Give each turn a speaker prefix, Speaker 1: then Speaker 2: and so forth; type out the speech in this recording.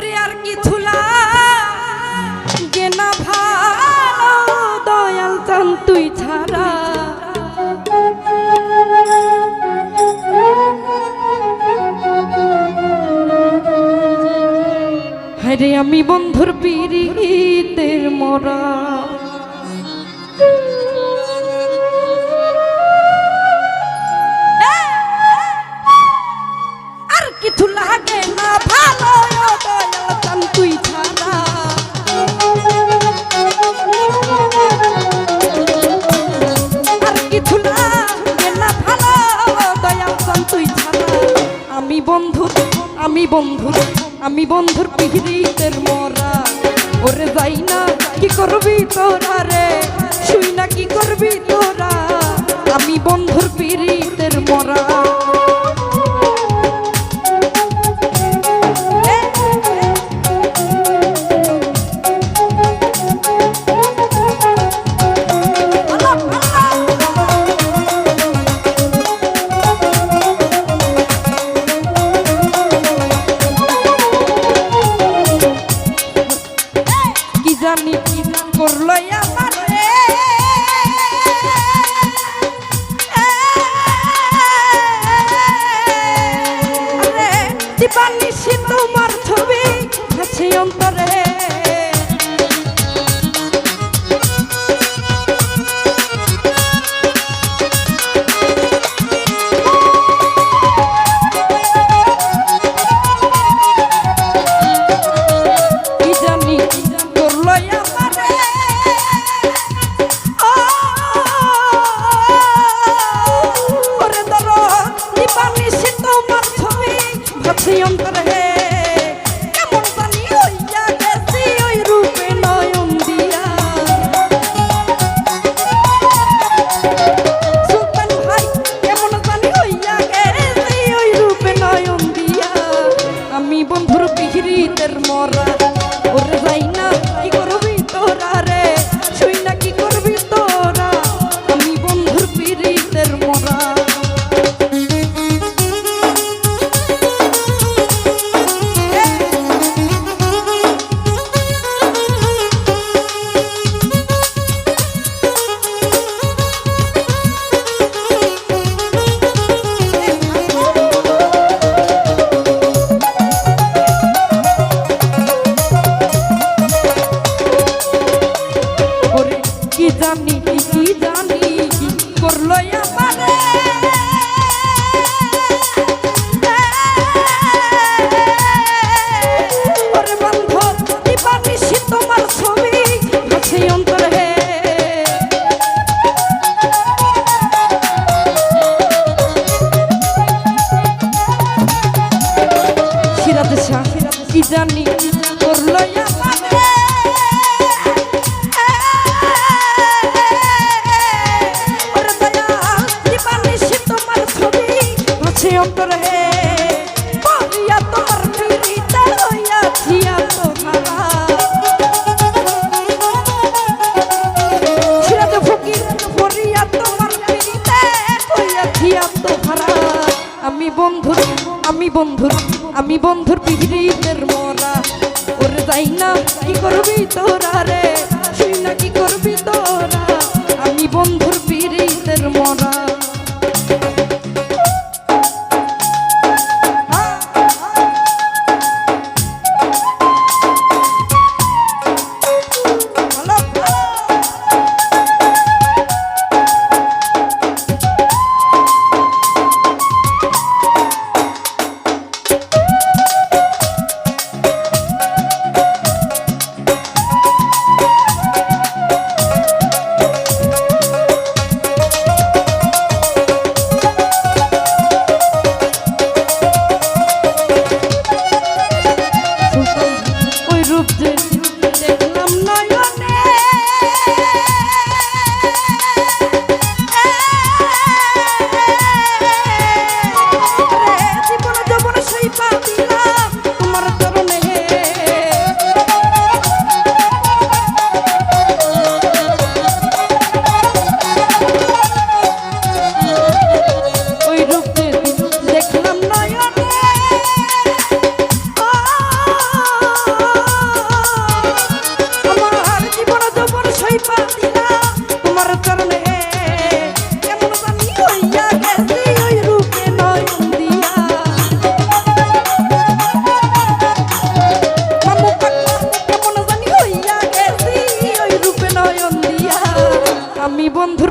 Speaker 1: ওরে আর কিছু লাগে না ভালো, দয়াল চান তুই ছাড়া। হরে আমি বন্ধুর পিড়িতের মরা। আমি বন্ধু, আমি বন্ধুর আমি বন্ধুর পিহিতের মরা। ওরে যাই না, কি করবি তোরা রে? শুই না, কি করবি তোরা? আমি বন্ধুর পিড়িতের মরা। দিবানিসি ভাবছি অন্তরে জানি করল দয়া দিবানিসি তোমার ছবি? আছে অন্তরে আমি বন্ধুর আমি বন্ধুর আমি বন্ধুর পিড়িতের মরা। ওরে যাই না কি করবি তোরা রে? বন্ধুর